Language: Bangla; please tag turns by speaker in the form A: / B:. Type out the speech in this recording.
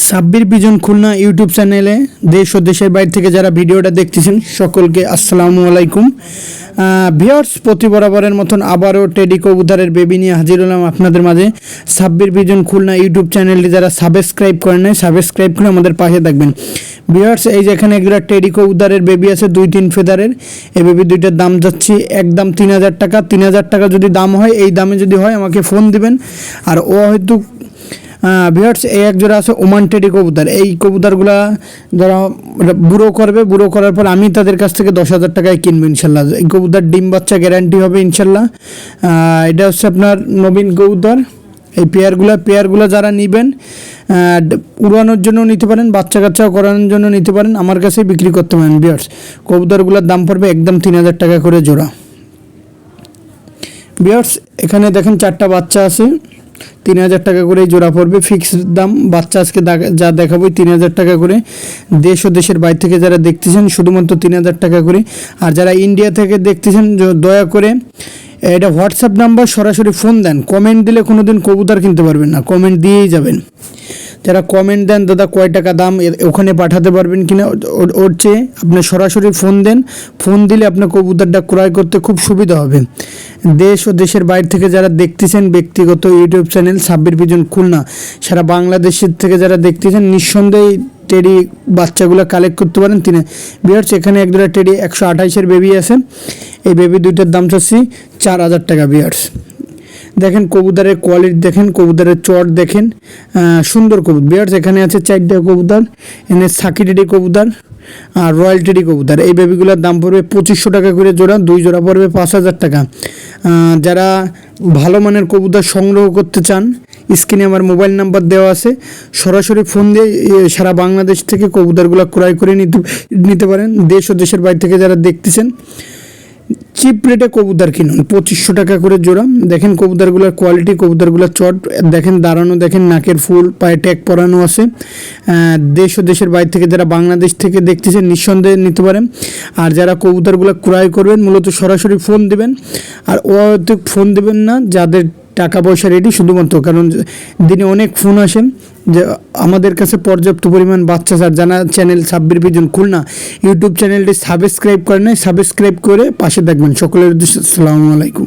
A: সাব্বির বিজন খুলনা ইউটিউব চ্যানেলে দেশ ও দেশের বাইরে থেকে যারা ভিডিওটা দেখতেছেন, সকলকে আসসালামু আলাইকুম। ভিওর্স প্রতি বরাবরের মতন আবারও টেডি কবুতরের বেবি নিয়ে হাজির হলাম আপনাদের মাঝে। সাব্বির বিজন খুলনা ইউটিউব চ্যানেলটি যারা সাবস্ক্রাইব করেন নাই সাবস্ক্রাইব করে আমাদের পাশে থাকবেন। ভিওর্স এই যেখানে একটা টেডি কবুতরের বেবি আছে, দুই তিন ফেদারের এই বেবি দুইটার দাম যাচ্ছি একদম তিন হাজার টাকা। তিন হাজার টাকা যদি দাম হয়, এই দামে যদি হয়, আমাকে ফোন দিবেন। আর ও হয়তো ভিউয়ার্স, এই এক জোড়া আছে ওমান টেডি কবুতর। এই কবুতরগুলা যারা বুড়ো করবে, বুড়ো করার পর আমি তাদের কাছ থেকে দশ হাজার টাকায় কিনবো ইনশাল্লাহ। এই কবুতর ডিম বাচ্চা গ্যারান্টি হবে ইনশাল্লাহ। এটা হচ্ছে আপনার নবীন কবুতর। এই পেয়ারগুলো পেয়ারগুলো যারা নেবেন উড়ানোর জন্য নিতে পারেন, বাচ্চা কাচ্চা করানোর জন্য নিতে পারেন, আমার কাছে বিক্রি করতে পারেন বিয়ার্স কবুতরগুলোর দাম পড়বে একদম তিন হাজার টাকা করে জোড়া। বিয়ার্স এখানে দেখেন চারটা বাচ্চা আছে। তিন হাজার টাকা করে জোড়া পড়বে। ফিক্সড দাম, বাচ্চা আজকে যা দেখাবো তিন হাজার টাকা করে। দেশ ও দেশের বাইরে থেকে যারা দেখতেছেন, শুধুমাত্র তিন হাজার টাকা করে। আর যারা ইন্ডিয়া থেকে দেখতেছেন দয়া করে এটা হোয়াটসঅ্যাপ নাম্বার, সরাসরি ফোন দেন। কমেন্ট দিলে কোনো দিন কবুতর কিনতে পারবেন না। কমেন্ট দিয়েই যাবেন। যারা কমেন্ট দেন, দাদা, কয় টাকা দাম? ওখানে পাঠাতে পারবেন কিনা? ওর চেয়ে আপনি সরাসরি ফোন দেন। ফোন দিলে আপনার কবুতরটা ক্রয় করতে খুব সুবিধা হবে। দেশ ও দেশের বাইরে থেকে যারা দেখতেছেন, ব্যক্তিগত YouTube channel Sabbir pigeon Khulna, সারা বাংলাদেশের থেকে যারা দেখতেছেন, নিঃসন্দেহে টেডি বাচ্চাগুলো কালেক্ট করতে পারেন। তিনি বিয়ার্স এখানে এক দুটা টেডি একশো আঠাইশের বেবি আছে। এই বেবি দুইটার দাম চাচ্ছি চার হাজার টাকা বিয়ার্স দেখেন কবুতরের কোয়ালিটি দেখেন, কবুতরের চট দেখেন সুন্দর কবুতর। বিয়ার্স এখানে আছে চারটে কবুতর এনে সাকিটেডি কবুতর আর রয়্যাল টেডি কবুতর। এই বেবিগুলোর দাম পড়বে পঁচিশশো টাকা করে জোড়া, দুই জোড়া পড়বে পাঁচ হাজার টাকা। যারা ভালো মানের কবুতর সংগ্রহ করতে চান, স্ক্রিনে আমার মোবাইল নাম্বার দেওয়া আছে, সরাসরি ফোন দিয়ে সারা বাংলাদেশ থেকে কবুতরগুলো ক্রয় করে নিতে নিতে পারেন। দেশ ও দেশের বাইরে থেকে যারা দেখতেছেন চিপ রেটে কবুতর কিনুন, পঁচিশশো টাকা করে জোড়া। দেখেন কবুতরগুলোর কোয়ালিটি কবুতরগুলোর চট, দেখেন দাঁড়ানো, দেখেন নাকের ফুল, পায়ে ট্যাগ পরানো আছে। দেশ ও দেশের বাইরে থেকে যারা বাংলাদেশ থেকে দেখতেছেন, নিঃসন্দেহে নিতে পারেন। আর যারা কবুতরগুলো ক্রয় করবেন, মূলত সরাসরি ফোন দেবেন। আর ও ফোন দেবেন না, যাদের টাকা পয়সা রেডি শুধুমাত্র, কারণ দিনে অনেক ফোন আসে যে আমাদের কাছে পর্যাপ্ত পরিমাণ বাচ্চা স্যার জানা channel Sabbir pigeon Khulna YouTube চ্যানেলটি সাবস্ক্রাইব করে নেয় সাবস্ক্রাইব করে পাশে দেখবেন। সকলের উদ্দেশ্যে আসসালামু আলাইকুম।